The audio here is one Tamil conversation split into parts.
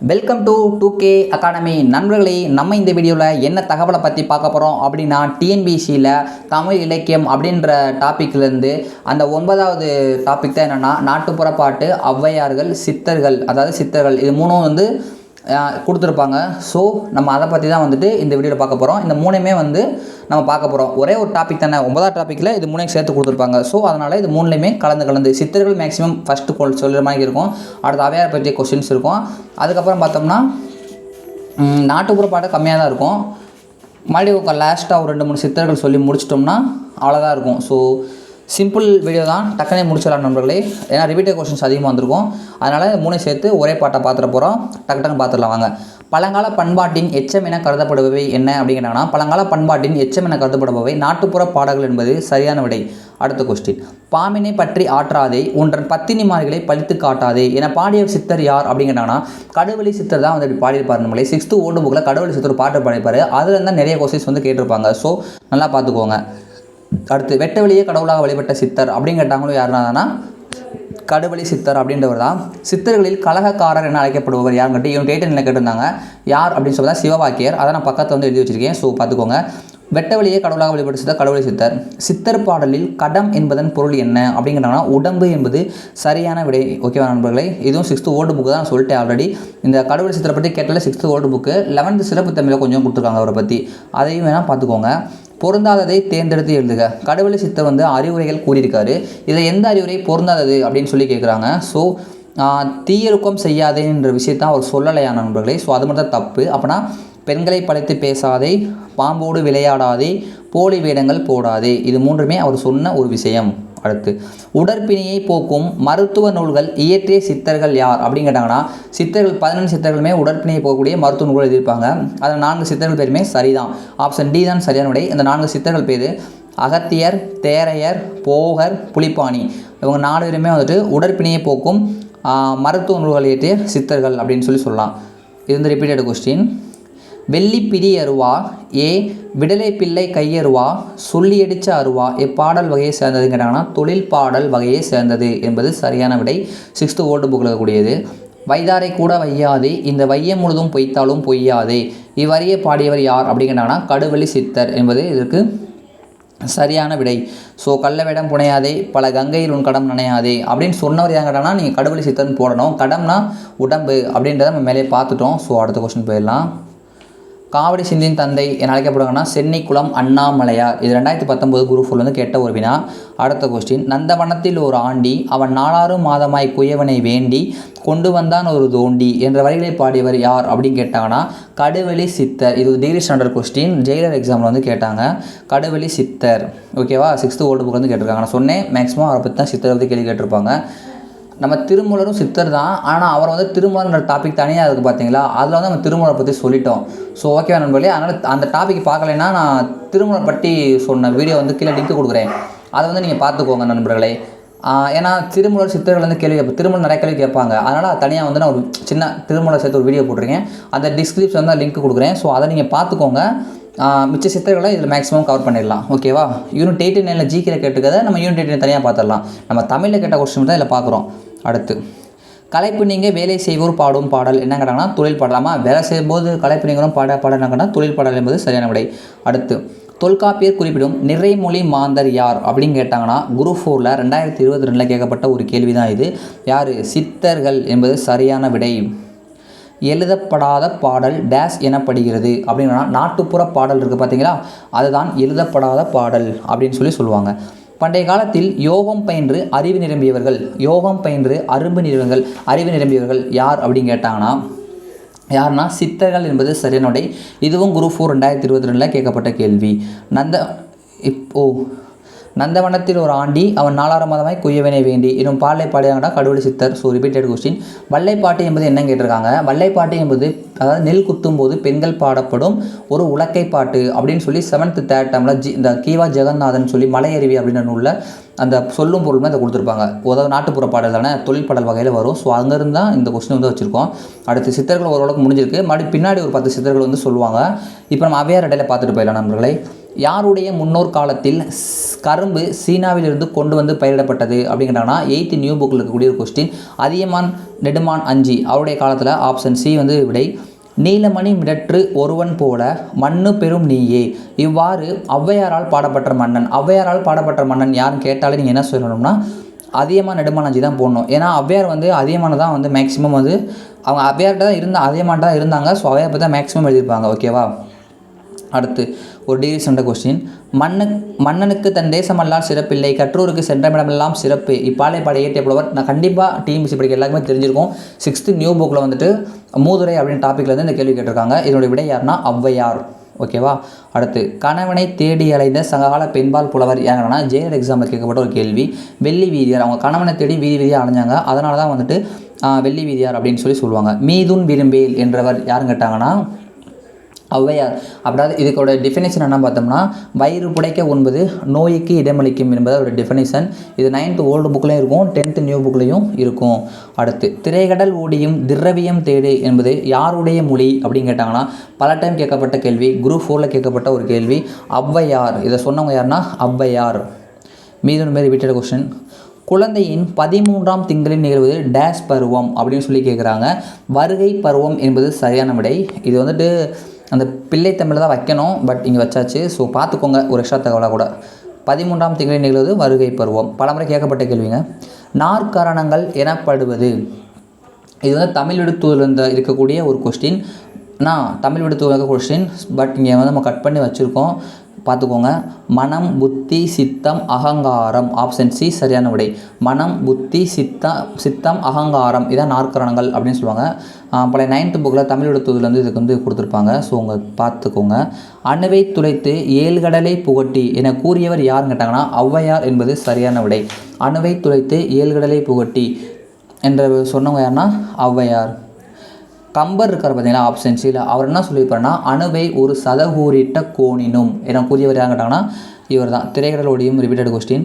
Welcome to two K academy நண்பர்களே நம்ம இந்த வீடியோவில் என்ன தகவலை பற்றி பார்க்க போகிறோம் அப்படின்னா டிஎன்பிசியில் தமிழ் இலக்கியம் அப்படின்ற டாப்பிக்லேருந்து அந்த ஒன்பதாவது டாபிக் தான் என்னென்னா நாட்டுப்புற பாட்டு ஔவையார்கள் சித்தர்கள் அதாவது சித்தர்கள் இது மூணும் வந்து கொடுத்துருப்பாங்க. ஸோ நம்ம அதை பற்றி தான் வந்துட்டு இந்த வீடியோவில் பார்க்க போகிறோம் இந்த மூணுமே வந்து நம்ம பார்க்க போகிறோம் ஒரே ஒரு டாபிக் தானே ஒன்பதாவது டாப்பிக்கில் இது மூணையும் சேர்த்து கொடுத்துருப்பாங்க. ஸோ அதனால் இது மூணுலேயுமே கலந்து கலந்து சித்தர்கள் மேக்ஸிமம் ஃபஸ்ட்டு கொள் சொல்கிற மாதிரி இருக்கும். அடுத்து அவையார் பற்றிய கொஸ்டின்ஸ் இருக்கும். அதுக்கப்புறம் பார்த்தோம்னா நாட்டுப்புற பாட்டு கம்மியாக தான் இருக்கும். மறுபடியும் லாஸ்ட்டாக ஒரு ரெண்டு மூணு சித்தர்கள் சொல்லி முடிச்சிட்டோம்னா அவ்வளோதான் இருக்கும். ஸோ சிம்பிள் வீடியோ தான். டக்குனே முடிச்சிடலாம் நண்பர்களே. ஏன்னா ரிப்பீட்டட் கொஸ்டின்ஸ் அதிகமாக வந்திருக்கும். அதனால் மூணு சேர்த்து ஒரே பாட்டை பார்த்துட போகிறோம் டக்கு டக்குன்னு பார்த்துடலாம். வாங்க. பழங்கால பண்பாட்டின் எச்சம் என கருதப்படுபவை என்ன அப்படிங்கிறாங்கன்னா பழங்கால பண்பாட்டின் எச்சம் என கருதப்படுபவை நாட்டுப்புற பாடல்கள் என்பது சரியான விடை. அடுத்த கொஸ்டின் பாம்பினை பற்றி ஆற்றாதே ஒன்றன் பத்தினிமார்களை பழித்து காட்டாதே என பாடிய சித்தர் யார் அப்படிங்கிறாங்கன்னா கடவுளி சித்தர் தான் வந்து இப்படி பாடியிருப்பார் நம்மளே சிக்ஸ்த்து ஓல்டு புக்கில் கடவுளி சித்தர் பாட்டு பாடிப்பார் அதில் இருந்தால் நிறைய கொஸ்டின்ஸ் வந்து கேட்டிருப்பாங்க. ஸோ நல்லா பார்த்துக்கோங்க. அடுத்து வெட்ட வெளியே கடவுளாக வழிபட்ட சித்தர் அப்படின்னு கேட்டாங்களும் யாருனா கடுவழி சித்தர் அப்படின்றவர் தான். சித்தர்களில் கலகக்காரர் என அழைக்கப்படுபவர் யாருங்கிட்ட இவன் டேட்டன் கேட்டிருந்தாங்க. யார் அப்படின்னு சொல்லி சிவவாக்கியர். அதை நான் பக்கத்தில் வந்து எழுதி வச்சிருக்கேன். ஸோ பார்த்துக்கோங்க. வெட்ட வழியே கடவுளாக வழிபட்டு சித்தர் கடவுளை சித்தர். சித்தர் பாடலில் கடம் என்பதன் பொருள் என்ன அப்படிங்கிறாங்கன்னா உடம்பு என்பது சரியான விடை. ஓகேவா நண்பர்களே? இதுவும் சிக்ஸ்த்து ஓல்டு புக்கு தான் நான் சொல்லிட்டேன் ஆல்ரெடி இந்த கடவுளை சித்தரை பற்றி கேட்டால சிக்ஸ்த்து ஓல்டு புக்கு லெவன்த்து சிறப்பு தமிழில் கொஞ்சம் கொடுத்துருக்காங்க அவரை பற்றி அதையும் வேணால் பார்த்துக்கோங்க. பொருந்தாததை தேர்ந்தெடுத்து எழுதுக. கடவுளை சித்தர் வந்து அறிவுரைகள் கூறியிருக்காரு. இதில் எந்த அறிவுரை? பொருந்தாதது அப்படின்னு சொல்லி கேட்குறாங்க ஸோ தீயருக்கம் செய்யாதேன்ற விஷயத்தான் அவர் சொல்லலையா நண்பர்களே? ஸோ அது மட்டும் தான் தப்பு. அப்படின்னா பெண்களை படைத்து பேசாதே பாம்போடு விளையாடாதே போலி வேடங்கள் போடாதே. இது மூன்றுமே அவர் சொன்ன ஒரு விஷயம். அடுத்து உடற்பிணியை போக்கும் மருத்துவ நூல்கள் இயற்றிய சித்தர்கள் யார்? அப்படின்னு கேட்டாங்கன்னா சித்தர்கள் பதினெண்டு சித்தர்களுமே உடற்பிணியை போகக்கூடிய மருத்துவ நூல்கள் எழுதியிருப்பாங்க. அதில் நான்கு சித்தர்கள் பேருமே சரிதான். ஆப்ஷன் டி தான் சரியான விடை. இந்த நான்கு சித்தர்கள் பேர் அகத்தியர் தேரையர் போகர் புலிப்பாணி. இவங்க நாலு பேருமே வந்துட்டு உடற்பிணியை போக்கும் மருத்துவ நூல்கள் இயற்றிய சித்தர்கள் அப்படின்னு சொல்லி சொல்லலாம். இது வந்து ரிப்பீட்டட் கொஸ்டின் வெள்ளிப்பிடி அருவா ஏ விடலை பிள்ளை கையருவா சொல்லியடிச்ச அருவா இப்பாடல் வகையை சேர்ந்ததுன்னு கேட்டாங்கன்னா தொழில் பாடல் வகையை சேர்ந்தது என்பது சரியான விடை. சிக்ஸ்த்து ஓல்டு புக்கில் இருக்கக்கூடியது. வைதாரை கூட வையாதே இந்த வையம் முழுதும் பொய்த்தாலும் பொய்யாதே இவ்வரியை பாடியவர் யார் அப்படின்னு கேட்டாங்கன்னா கடுவெளி சித்தர் என்பது இதற்கு சரியான விடை. ஸோ கள்ள வேடம் புனையாதே பல கங்கையில் உன் கடம் நனையாதே அப்படின்னு சொன்னவர் யார் கேட்டாங்கன்னா நீங்கள் கடுவெளி சித்தர்னு போடணும். கடம்னா உடம்பு அப்படின்றத நம்ம மேலே பார்த்துட்டோம். ஸோ அடுத்த கொஸ்டின் போயிடலாம். காவடி சிந்தின் தந்தை என அழைக்கப்படுவாங்கன்னா சென்னிக்குளம் அண்ணாமலையார் இது ரெண்டாயிரத்தி பத்தொம்போது குரூப் ஃபுல் வந்து கேட்ட ஒரு வினா. அடுத்த கொஸ்டின் நந்தவனத்தில் ஒரு ஆண்டி அவன் நாலாறு மாதமாய் குயவனை வேண்டி கொண்டு வந்தான் ஒரு தோண்டி என்ற வரிகளை பாடியவர் யார் அப்படின்னு கேட்டாங்கன்னா கடுவெளி சித்தர். இது டிகிரி ஸ்டாண்டர்ட் கொஸ்டின் ஜெயிலர் எக்ஸாமில் வந்து கேட்டாங்க. கடுவெளி சித்தர். ஓகேவா சிக்ஸ்த்து ஓல்டு புக் வந்து கேட்டிருக்காங்க. நான் சொன்னேன் மேக்ஸிமம் அவரை பற்றி தான் சித்தர் வந்து கேள்வி கேட்டிருப்பாங்க. நம்ம திருமூலரும் சித்தர் தான். ஆனால் அவர் வந்து திருமூலன்ற டாபிக் தனியாக இருக்குது பார்த்தீங்களா அதில் வந்து நம்ம திருமூலரை பற்றி சொல்லிட்டோம். ஸோ ஓகேவா நண்பர்களே? அதனால் அந்த டாபிக் பார்க்கலைன்னா நான் திருமூலரை பற்றி சொன்ன வீடியோ வந்து கீழே லிங்க் கொடுக்குறேன். அதை வந்து நீங்கள் பார்த்துக்கோங்க நண்பர்களே. ஏன்னா திருமூலர் சித்தர்கள் வந்து கேள்வி கேட்ப திருமூலர் நிறைய கேள்வி கேட்பாங்க. அதனால் தனியாக வந்து நான் ஒரு சின்ன திருமூலர் சேர்த்து ஒரு வீடியோ போட்டிருக்கேன். அந்த டிஸ்கிரிப்ஷன் வந்து லிங்க் கொடுக்குறேன். ஸோ அதை நீங்கள் பார்த்துக்கோங்க. மிச்ச சித்தர்களை இதில் மேக்ஸிமம் கவர் பண்ணிடலாம். ஓகேவா யூனிட் எயிட்டி நைனில் ஜிகேல கேட்டுக்கிறத நம்ம யூனிட் எயிட்டில் தனியாக பார்த்துடலாம். நம்ம தமிழில் கேட்ட கொஸ்டின் தான் இதில் பார்க்குறோம். அடுத்து கலைப்பு நீங்கள் வேலை செய்வோர் பாடும் பாடல் என்ன கேட்டாங்கன்னா தொழில் பாடலாமா வேலை செய்யும்போது கலைப்பு நீங்களும் பாட பாடல் தொழில் பாடல் என்பது சரியான விடை. அடுத்து தொல்காப்பியர் குறிப்பிடும் நிறைமொழி மாந்தர் யார் அப்படின்னு கேட்டாங்கன்னா குரு ஃபோரில் ரெண்டாயிரத்தி இருபத்தி ரெண்டில் கேட்கப்பட்ட ஒரு கேள்வி தான் இது. யார்? சித்தர்கள் என்பது சரியான விடை. எழுதப்படாத பாடல் டேஸ் எனப்படுகிறது அப்படின்னா நாட்டுப்புற பாடல் இருக்குது பார்த்தீங்களா அதுதான் எழுதப்படாத பாடல் அப்படின்னு சொல்லி சொல்லுவாங்க. பண்டைய காலத்தில் யோகம் பயின்று அறிவு நிரம்பியவர்கள் யோகம் பயின்று அரும்பு நிறுவங்கள் அறிவு நிரம்பியவர்கள் யார் அப்படின்னு கேட்டாங்கன்னா யாருன்னா சித்தர்கள் என்பது சரியான இதுவும் குரூப் ஃபோர் ரெண்டாயிரத்தி இருபத்தி ரெண்டில் கேட்கப்பட்ட கேள்வி. நந்த இப்போ நந்தவனத்தில் ஒரு ஆண்டி அவன் நாலாறு மாதமாய் குயவனை வேண்டி இன்னும் பாலை பாடியாங்கடா கடவுளை சித்தர் ஸோ ரிப்பீட்டட் கொஸ்டின் வல்லைப்பாட்டு என்பது என்ன கேட்டிருக்காங்க? வல்லைப்பாட்டு என்பது அதாவது நெல் குத்தும் போது பெண்கள் பாடப்படும் ஒரு உலக்கை பாட்டு அப்படின்னு சொல்லி செவன்த்து தேர்ட் டைமில் ஜி இந்த கீவா ஜெகநாதன் சொல்லி மலையருவி அப்படின்ற நூலில் அந்த சொல்லும் பொருளுமே அதை கொடுத்துருப்பாங்க. உதவ நாட்டுப்புற பாடல் தானே? தொழில் பாடல் வகையில் வரும். ஸோ அங்கேருந்து தான் இந்த கொஸ்டின் வந்து வச்சுருக்கோம். அடுத்து சித்தர்கள் ஓரளவுக்கு முடிஞ்சிருக்கு. மறுபடி பின்னாடி ஒரு பத்து சித்தர்கள் வந்து சொல்லுவாங்க. இப்போ நம்ம அவையார் இடையில பார்த்துட்டு போயிடலாம் நண்பர்களே. யாருடைய முன்னோர் காலத்தில் கரும்பு சீனாவிலிருந்து கொண்டு வந்து பயிரிடப்பட்டது அப்படிங்கிறாங்கன்னா எயித்து நியூ புக்கில் இருக்கக்கூடிய ஒரு கொஸ்டின் அதியமான் நெடுமான் அஞ்சி அவருடைய காலத்தில் ஆப்ஷன் சி வந்து விடை நீலமணி மிடற்று ஒருவன் போல மண்ணு பெரும் நீயே. இவ்வாறு ஔவையாரால் பாடப்பட்ட மன்னன் ஔவையாரால் பாடப்பட்ட மன்னன் யாருன்னு கேட்டாலே நீங்கள் என்ன சொல்லணும்னா அதியமான் நெடுமான் அஞ்சி தான் போடணும். ஏன்னா ஔவையார் வந்து அதியமான தான் வந்து மேக்ஸிமம் வந்து அவங்க ஔவையார்கிட்ட தான் இருந்தால் அதியமான் தான் இருந்தாங்க ஸோ ஔவையார் பற்றி தான் மேக்ஸிமம் எழுதியிருப்பாங்க ஓகேவா அடுத்து ஒரு டிகிரி சென்ற கொஸ்டின் மண்ணு மன்னனுக்கு தன் தேசமெல்லாம் சிறப்பில்லை கற்றோருக்கு சென்றமிடமெல்லாம் சிறப்பு. இப்பாலை பாட இயற்றிய புலவர் நான் கண்டிப்பாக டிஎம்பிசி படிக்க எல்லாருக்குமே தெரிஞ்சிருக்கும். சிக்ஸ்த்து நியூ புக்கில் வந்துட்டு மூதுரை அப்படின்னு டாப்பிக்கில் வந்து இந்த கேள்வி கேட்டிருக்காங்க. இதனுடைய விடை யாருன்னா ஔவையார். ஓகேவா அடுத்து கணவனை தேடி அலைந்த சங்ககால பெண்பால் புலவர் யாருன்னா ஜெயலலிதா எக்ஸாமில் கேட்கப்பட்ட ஒரு கேள்வி. வெள்ளி வீதியார் அவங்க கணவனை தேடி வீதி வீதியாக அலைஞ்சாங்க. அதனால தான் வந்துட்டு வெள்ளி வீதியார் அப்படின்னு சொல்லி சொல்லுவாங்க. மீதுன் விரும்பேல் என்றவர் யாருன்னு கேட்டாங்கன்னா ஔவையார். அதாவது இதுக்கோட டெஃபினேஷன் என்ன பார்த்தோம்னா வயிறு புடைக்க உண்பது நோய்க்கு இடமளிக்கும் என்பது ஒரு டெஃபினேஷன் இது நைன்த்து ஓல்டு புக்லேயும் இருக்கும் டென்த்து நியூ புக்லேயும் இருக்கும். அடுத்து திரைகடல் ஓடியும் திரவியம் தேடு என்பது யாருடைய மொழி அப்படின்னு கேட்டாங்கன்னா பல டைம் கேட்கப்பட்ட கேள்வி குரூப் ஃபோரில் கேட்கப்பட்ட ஒரு கேள்வி ஔவையார். இதை சொன்னவங்க யாருன்னா ஔவையார். மீது மாரி ரிப்பீட்டட் கொஸ்டின் குழந்தையின் பதிமூன்றாம் திங்களில் நிகழ்வது டேஷ் பருவம் அப்படின்னு சொல்லி கேட்குறாங்க வருகை பருவம் என்பது சரியான விடை. இது வந்துட்டு அந்த பிள்ளை தமிழில் தான் வைக்கணும் பட் இங்கே வச்சாச்சு. ஸோ பார்த்துக்கோங்க ஒரு எக்ஸ்ட்ரா தகவலாக கூட. பதிமூன்றாம் திகழை நிகழ்வது வருகை பருவம். பலமுறை கேட்கப்பட்ட கேள்விங்க. நாற்கரணங்கள் எனப்படுவது. இது வந்து தமிழ் விடுத்தூரில் இருந்த இருக்கக்கூடிய ஒரு கொஸ்டின் நான் தமிழ் விடுத்தூர் கொஸ்டின் பட் இங்கே வந்து நம்ம கட் பண்ணி வச்சுருக்கோம். பார்த்துக்கோங்க. மனம் புத்தி சித்தம் அகங்காரம். ஆப்ஷன் சி சரியான விடை. மனம் புத்தி சித்தம் சித்தம் அகங்காரம். இதான் நாற்கரணங்கள் அப்படின்னு சொல்லுவாங்க. பழைய நைன்த்து புக்கில் தமிழ் விடுத்தூர்லேருந்து இதுக்கு வந்து கொடுத்துருப்பாங்க. ஸோ உங்கள் பார்த்துக்கோங்க. அணுவை துளைத்து ஏழ்கடலை புகட்டி என கூறியவர் யாருன்னு கேட்டாங்கன்னா ஔவையார் என்பது சரியான விடை. அணுவை துளைத்து ஏழ்கடலை புகட்டி என்ற சொன்னவங்க யாருன்னா ஔவையார். கம்பர் இருக்கார் பார்த்தீங்களா ஆப்ஷன் சியில் அவர் என்ன சொல்லியிருப்பாருன்னா அணுவை ஒரு சதகூறிட்ட கோணினும் ஏன்னா கூறியவர் யாருன்னு கேட்டாங்கன்னா இவர் தான் திரைக்கடல் ஒடியும் ரிப்பீட்டட் கொஸ்டின்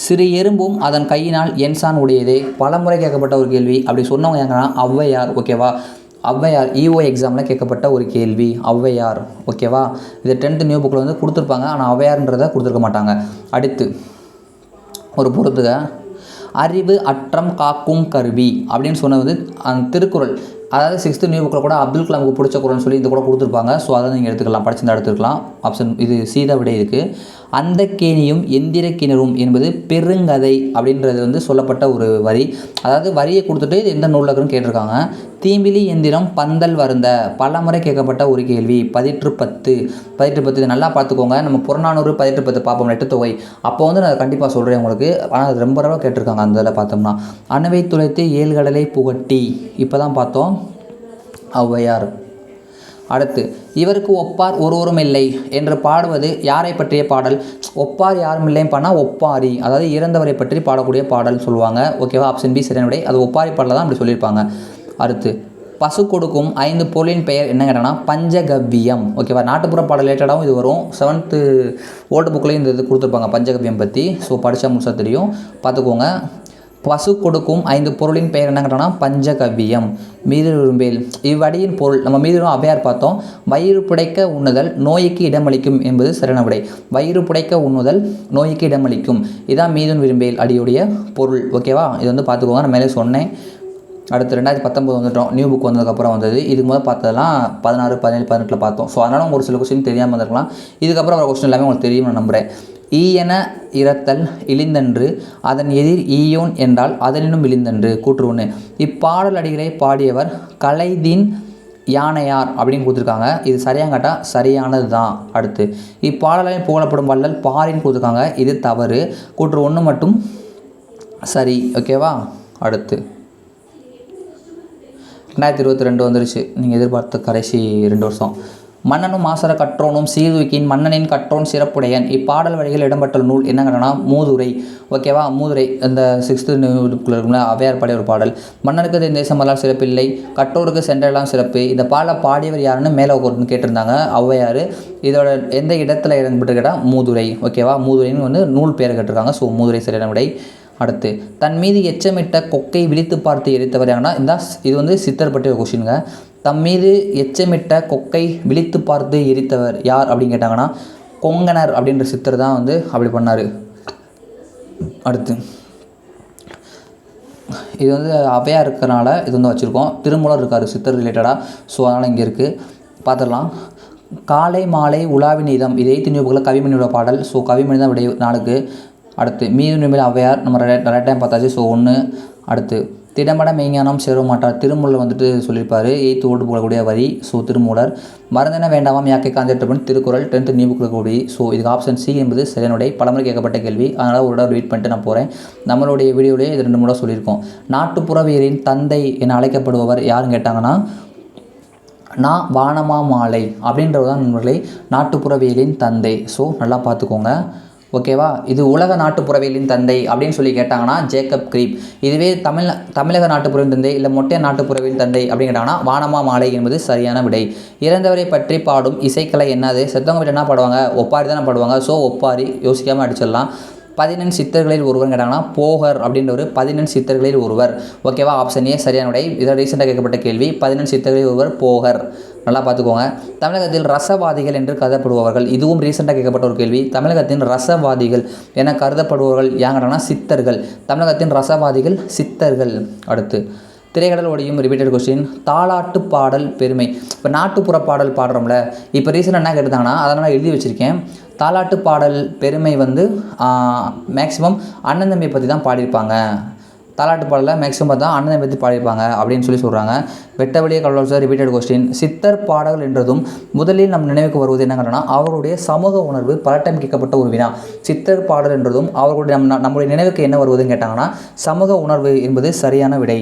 சிறு எறும்பும் அதன் கையினால் என்சான் உடையதே. பலமுறை கேட்கப்பட்ட ஒரு கேள்வி. அப்படி சொன்னவங்க எங்கன்னா ஔவையார் ஓகேவா? ஔவையார் இஓ எக்ஸாமில் கேட்கப்பட்ட ஒரு கேள்வி. ஔவையார் ஓகேவா? இது டென்த்து நியூ புக்கில் வந்து கொடுத்துருப்பாங்க. ஆனால் ஔவையார்ன்றதை கொடுத்துருக்க மாட்டாங்க. அடுத்து ஒரு பொறுத்துக அறிவு அற்றம் காக்கும் கருவி அப்படின்னு சொன்னது வந்து அந்த திருக்குறள். அதாவது சிக்ஸ்த்து நியூ புக்கில் கூட அப்துல் கலாமுக்கு பிடிச்ச குரல்னு சொல்லி இது கூட கொடுத்துருப்பாங்க. ஸோ அதை நீங்கள் எடுத்துக்கலாம். படிச்சிருந்தா எடுத்துக்கலாம் ஆப்ஷன் இது சீதா விடை இருக்குது அந்த கேணியும் எந்திர கிணறும் என்பது பெருங்கதை அப்படின்றது வந்து சொல்லப்பட்ட ஒரு வரி. அதாவது வரியை கொடுத்துட்டு இது எந்த நூலில் இருக்குன்னு கேட்டிருக்காங்க. தீம்பிலி எந்திரம் பந்தல் வருந்த பல முறை கேட்கப்பட்ட ஒரு கேள்வி. பதிற்று பத்து. பதிற்று பத்து இதை நல்லா பார்த்துக்கோங்க. நம்ம புறநானூறு பதிற்று பத்து பார்ப்போம். நெட்டு தொகை. அப்போ வந்து நான் கண்டிப்பாக சொல்கிறேன் உங்களுக்கு. ஆனால் அது ரொம்ப ரொம்ப கேட்டிருக்காங்க அந்த இதில் பார்த்தோம்னா. அணுவை துளைத்து ஏழ்கடலை புகட்டி. இப்போ தான் பார்த்தோம். ஔவையார். அடுத்து இவருக்கு ஒப்பார் ஒருவரும் இல்லை என்று பாடுவது யாரை பற்றிய பாடல்? ஒப்பார் யாரும் இல்லைன்னு பண்ணால் ஒப்பாரி. அதாவது இறந்தவரை பற்றி பாடக்கூடிய பாடல் சொல்லுவாங்க. ஓகேவா? ஆப்ஷன் பி சரியான அது ஒப்பாரி பாடல தான் அப்படி சொல்லியிருப்பாங்க. அடுத்து பசு கொடுக்கும் ஐந்து பொருளின் பெயர் என்ன கேட்டோன்னா பஞ்சகவ்யம் ஓகேவா? நாட்டுப்புற பாடல் ரிலேட்டடாகவும் இது வரும். செவன்த்து ஓல்டு புக்லேயும் இந்த இது கொடுத்துருப்பாங்க பஞ்சகவ்யம் பற்றி ஸோ படித்தா முழுசாக தெரியும். பார்த்துக்கோங்க. பசு கொடுக்கும் ஐந்து பொருளின் பெயர் என்ன கேட்டோம்னா பஞ்சகவ்யம் மீதுரும்பேல் இவ்வடியின் பொருள் நம்ம மீதுரும் அவையார் பார்த்தோம். வயிறு புடைக்க உண்ணுதல் நோய்க்கு இடமளிக்கும் என்பது சரண விடை. வயிறு புடைக்க உண்ணுதல் நோய்க்கு இடமளிக்கும். இதான் மீதுன் விரும்பேல் அடியுடைய பொருள். ஓகேவா இது வந்து பார்த்துக்கோங்க. நான் மேலே சொன்னேன். அடுத்து ரெண்டாயிரத்தி பத்தொம்போது வந்துட்டோம். நியூ புக் வந்ததுக்கப்புறம் வந்தது. இதுக்கு முதல் பார்த்ததெல்லாம் பதினாறு பதினேழு பதினெட்டில் பார்த்தோம். ஸோ அதனால் ஒரு சில கொஸ்டின் தெரியாமல் வந்திருக்கலாம் இதுக்கப்புறம் வர கொஸ்டின் எல்லாமே உங்களுக்கு தெரியும் நான் நம்புகிறேன் ஈயென இறத்தல் இழிந்தன்று அதன் எதிர் ஈயோன் என்றால் அதனினும் இழிந்தன்று. கூற்று ஒன்று இப்பாடல் அடிகளை பாடியவர் கலைதீன் யானையார் அப்படின்னு கொடுத்துருக்காங்க. இது சரியாக கேட்டால் சரியானது தான் அடுத்து இப்பாடலில் புகழப்படும் வள்ளல் பாரின்னு கொடுத்துருக்காங்க. இது தவறு. கூற்று ஒன்று மட்டும் சரி ஓகேவா அடுத்து ரெண்டாயிரத்தி இருபத்தி ரெண்டு வந்துருச்சு. நீங்கள் எதிர்பார்த்த கடைசி ரெண்டு வருஷம். மன்னனும் மாசர கற்றோனும் சீர்தூக்கின் மன்னனின் கற்றோன் சிறப்புடையன். இப்பாடல் வழிகள் இடம்பெற்ற நூல் என்னங்கன்னா மூதுரை. ஓகேவா மூதுரை. இந்த சிக்ஸ்த்து இருக்குல்ல அவையார் பாடிய ஒரு பாடல். மன்னனுக்கு இந்த தேசம் சிறப்பில்லை. கற்றோருக்கு சென்றெல்லாம் சிறப்பு. இந்த பாடலை பாடியவர் யாருன்னு மேலே ஒருன்னு கேட்டிருந்தாங்க ஔவையார். இதோட எந்த இடத்துல இடம்பெற்று கேட்டால் மூதுரை ஓகேவா மூதுரைன்னு வந்து நூல் பேர் கேட்டிருக்காங்க. ஸோ மூதுரை சரியான விடை. அடுத்து தன் மீது எச்சமிட்ட கொக்கை விழித்து பார்த்து எரித்தவர் யாருன்னா? இந்த இது வந்து சித்தர் பற்றிய கொஷினுங்க தம் மீது எச்சமிட்ட கொக்கை விழித்து பார்த்து எரித்தவர் யார் அப்படின்னு கேட்டாங்கன்னா கொங்கணர் அப்படின்ற சித்தர் தான் வந்து அப்படி பண்ணார். அடுத்து இது வந்து அவையாக இருக்கிறனால இது வந்து வச்சுருக்கோம். திருமூலர் இருக்கார் சித்தர் ரிலேட்டடாக ஸோ அதனால் இங்கே இருக்குது பார்த்துடலாம் காலை மாலை உலாவி இதம் இது எய்த்து கவிமணியோட பாடல். ஸோ கவிமணி தான் விடைய நாளுக்கு. அடுத்து மீது நிமிடம் அவையார். நம்ம ரெண்டு டைம் பார்த்தாச்சு. ஸோ ஒன்று அடுத்து திடமட மெய்ஞானம் சேர மாட்டார் திருமூலர் வந்துட்டு சொல்லியிருப்பார் எயித்து ஓட்டு போகக்கூடிய வரி ஸோ திருமூலர். மருந்தென வேண்டாமாம் யாக்கை காந்திட்டப்பன் திருக்குறள் டென்த்து நீபுக்கில் கூடி ஸோ இதுக்கு ஆப்ஷன் சி என்பது சரியானுடைய பலமுறை கேட்கப்பட்ட கேள்வி. அதனால் ஒரு தடவை வெயிட் பண்ணிட்டு நான் போகிறேன் நம்மளுடைய வீடியோலேயே இது ரெண்டு மூட சொல்லியிருக்கோம். நாட்டுப்புறவியலின் தந்தை என அழைக்கப்படுபவர் யாருன்னு கேட்டாங்கன்னா நான் வானமா மாலை அப்படின்றவர் தான் நண்பர்களே நாட்டுப்புறவியலின் தந்தை. ஸோ நல்லா பார்த்துக்கோங்க. ஓகேவா? இது உலக நாட்டுப்புறவியலின் தந்தை அப்படின்னு சொல்லி கேட்டாங்கன்னா ஜேக்கப் கிரீப். இதுவே தமிழ் தமிழக நாட்டுப்புறவின் தந்தை இல்லை மொட்டை நாட்டுப்புறவின் தந்தை அப்படின்னு கேட்டாங்கன்னா வானமா மாலை என்பது சரியான விடை. இறந்தவரை பற்றி பாடும் இசைக்கலை என்னது? செத்தவங்க வீட்டு என்ன பாடுவாங்க? ஒப்பாரி தானே பாடுவாங்க. ஸோ ஒப்பாரி யோசிக்காமல் அடிச்சிடலாம். பதினெண் சித்தர்களில் ஒருவர் கேட்டாங்கன்னா போகர் அப்படின்ற ஒரு பதினெண் சித்தர்களில் ஒருவர். ஓகேவா? ஆப்ஷன் ஏ சரியான விடை. இதை ரீசெண்டாக கேட்கப்பட்ட கேள்வி. பதினெண் சித்தர்களில் ஒருவர் போகர். நல்லா பார்த்துக்கோங்க. தமிழகத்தில் ரசவாதிகள் என்று கருதப்படுபவர்கள் இதுவும் ரீசெண்டாக கேட்கப்பட்ட ஒரு கேள்வி. தமிழகத்தின் ரசவாதிகள் என கருதப்படுபவர்கள் யாங்கன்னா சித்தர்கள். தமிழகத்தின் ரசவாதிகள் சித்தர்கள். அடுத்து திரைக்கடல் ஒடியும் ரிப்பீட்டட் கொஸ்டின் தாலாட்டு பாடல் பெருமை. இப்போ நாட்டுப்புற பாடல் பாடுறோம்ல இப்போ ரீசெண்டாக என்ன கேட்டாங்கன்னா அதை நான் எழுதி வச்சுருக்கேன். தாலாட்டு பாடல் பெருமை வந்து மேக்ஸிமம் அண்ணன் தம்பி பற்றி தான் பாடியிருப்பாங்க. தாலாட்டு பாடலில் மேக்ஸிமம் பார்த்தா அண்ணனை பற்றி பாடியிருப்பாங்க அப்படின்னு சொல்லி சொல்கிறாங்க வெட்டவெளிய கடவுள் சார் ரிப்பீட்டட் கொஸ்டின் சித்தர் பாடல்கள் என்றதும் முதலில் நம் நினைவுக்கு வருவது என்னங்கன்னா அவருடைய சமூக உணர்வு பல டைம் கேட்கப்பட்ட ஒரு வினா. சித்தர் பாடல் என்றதும் அவர்களுடைய நம் நம்முடைய நினைவுக்கு என்ன வருவதுன்னு கேட்டாங்கன்னா சமூக உணர்வு என்பது சரியான விடை.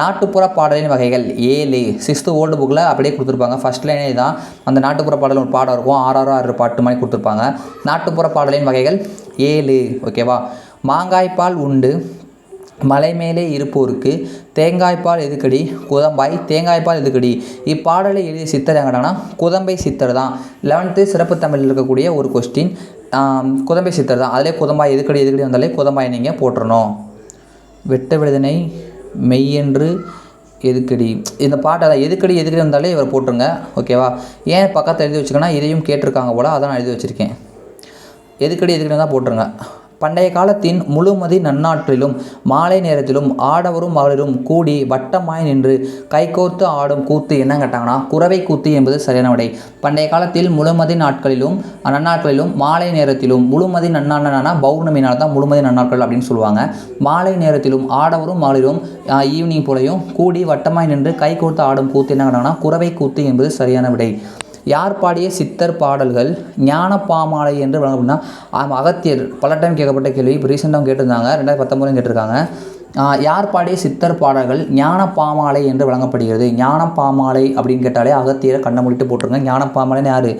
நாட்டுப்புற பாடலின் வகைகள் ஏழு. சிக்ஸ்த்து ஓல்டு புக்கில் அப்படியே கொடுத்துருப்பாங்க. ஃபஸ்ட் லைனே தான் அந்த நாட்டுப்புற பாடல் ஒரு பாடம் இருக்கும். ஆறாறு ஆறு பாட்டு மாதிரி கொடுத்துருப்பாங்க. நாட்டுப்புற பாடலின் வகைகள் ஏழு. ஓகேவா மாங்காய்ப்பால் உண்டு. மலை மேலே இருப்போருக்கு தேங்காய்ப்பால் எதுக்கடி? குதம்பாய் தேங்காய்ப்பால் எதுக்கடி? இப்பாடலை எழுதிய சித்தர் எங்கடாங்கன்னா குதம்பை சித்தர் தான். லெவன்த்து சிறப்பு தமிழில் இருக்கக்கூடிய ஒரு கொஸ்டின் குதம்பை சித்தர் தான். அதிலே குதம்பாய் எதுக்கடி எதுக்கடி வந்தாலே குதம்பாய் நீங்கள் போட்டுறணும் வெட்ட விடுதனை மெய்யென்று எதுக்கடி? இந்த பாட்டை அதான் எதுக்கடி எதுக்கடி வந்தாலே இவர் போட்டுருங்க ஓகேவா ஏன் பக்கத்தில் எழுதி வச்சுக்கோன்னா இதையும் கேட்டிருக்காங்க போல் அதான் நான் எழுதி வச்சுருக்கேன். எதுக்கடி எதுக்கடி தான் போட்டுருங்க பண்டைய காலத்தின் முழுமதி நன்னாற்றிலும் மாலை நேரத்திலும் ஆடவரும் மகளிரும் கூடி வட்டமாய் நின்று கைகோர்த்து ஆடும் கூத்து என்ன கேட்டாங்கன்னா குறவை கூத்து என்பது சரியான விடை. பண்டைய காலத்தில் முழுமதி நாட்களிலும் நன்னாட்களிலும் மாலை நேரத்திலும் முழுமதி நன்னானா பௌர்ணமி நாள் தான் முழுமதி நன்னாட்கள் அப்படின்னு சொல்லுவாங்க. மாலை நேரத்திலும் ஆடவரும் மகளிரும் ஈவினிங் போலையும் கூடி வட்டமாய் நின்று கை கோர்த்து ஆடும் கூத்து என்ன கேட்டாங்கன்னா குறவை கூத்து என்பது சரியான விடை. யார் பாடிய சித்தர் பாடல்கள் ஞான பாமாலை என்று வழங்கப்படுனா அகத்தியர். பல டைம் கேட்கப்பட்ட கேள்வி. இப்போ ரீசெண்டாக கேட்டிருந்தாங்க. ரெண்டாயிரத்தி பத்தொம்பதுலையும் கேட்டிருக்காங்க. யார் பாடிய சித்தர் பாடல்கள் ஞான பாமாலை என்று வழங்கப்படுகிறது? ஞான பாமாலை அப்படின்னு கேட்டாலே அகத்தியரை கண்ணை மூடிட்டு போட்டிருங்க. ஞான பாமாலைன்னு யார்?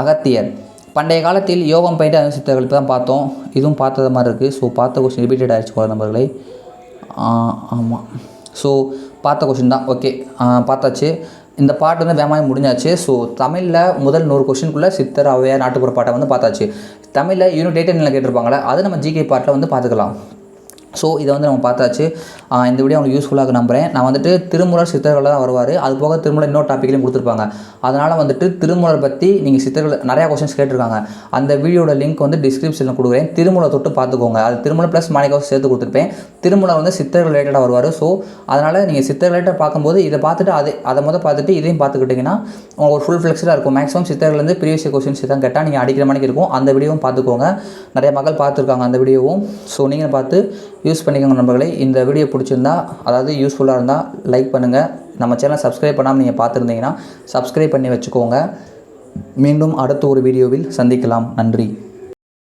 அகத்தியர். பண்டைய காலத்தில் யோகம் பயின்ற அந்த சித்தர்கள் இப்போ தான் பார்த்தோம். இதுவும் பார்த்தது மாதிரி இருக்குது ஸோ பார்த்த கொஸ்டின் ரிப்பீட்டட் ஆயிடுச்சு போகிற ஆமாம் ஸோ பார்த்த கொஷின் தான். ஓகே பார்த்தாச்சு. இந்த பாட்டு வந்து வேமாயம் முடிஞ்சாச்சு. ஸோ தமிழில் முதல் நூறு கொஷினுக்குள்ளே சித்தர் அவையா நாட்டுப்புற பாட்டை வந்து பார்த்தாச்சு. தமிழில் யூனிட் எயிட்டில் கேட்டிருப்பாங்களே அது நம்ம ஜிகே பாட்டில் வந்து பார்த்துக்கலாம். ஸோ இதை வந்து நம்ம பார்த்தாச்சு. இந்த வீடியோ உங்களுக்கு யூஸ்ஃபுல்லாக நம்புகிறேன் நான் வந்துட்டு திருமூலர் சித்தர்கள் தான் வருவார். அது போக திருமூலர் இன்னொரு டாப்பிக்லையும் கொடுத்துருப்பாங்க. அதனால் வந்துட்டு திருமூலர் பற்றி நீங்கள் சித்தர்கள் நிறையா கொஸ்டின்ஸ் கேட்டிருக்காங்க. அந்த வீடியோட லிங்க் வந்து டிஸ்கிரிப்ஷனில் கொடுக்குறேன். திருமூலர் தொட்டு பார்த்துக்கோங்க. அது திருமூலர் ப்ளஸ் மாணிக்காவும் சேர்த்து கொடுத்துருப்பேன். திருமூலர் வந்து சித்தர்கள் ரிலேட்டடாக வருவார். ஸோ அதனால் நீங்கள் சித்தர் ரிலேட்டட் பார்க்கும்போது இதை பார்த்துட்டு அதை அதை முதல் பார்த்துட்டு இதையும் பார்த்துக்கிட்டிங்கன்னா உங்களுக்கு ஒரு ஃபுல் ஃப்ளெக்ஸாக இருக்கும். மேக்ஸிமம் சித்தர்கள்லேருந்து ப்ரீவியஸ் கொஸ்டின்ஸ் தான் கேட்டால் நீங்கள் அடிக்கிற மணிக்கு இருக்கும். அந்த வீடியோவும் பார்த்துக்கோங்க. நிறைய மக்கள் பார்த்துருக்காங்க அந்த வீடியோவும் ஸோ நீங்கள் பார்த்து யூஸ் பண்ணிக்கோங்க நண்பர்களே. இந்த வீடியோ பிடிச்சிருந்தா அதாவது யூஸ்ஃபுல்லாக இருந்தால் லைக் பண்ணுங்கள் நம்ம சேனல் சப்ஸ்கிரைப் பண்ணாமல் நீங்கள் பார்த்துருந்தீங்கன்னா சப்ஸ்கிரைப் பண்ணி வச்சுக்கோங்க. மீண்டும் அடுத்த ஒரு வீடியோவில் சந்திக்கலாம். நன்றி.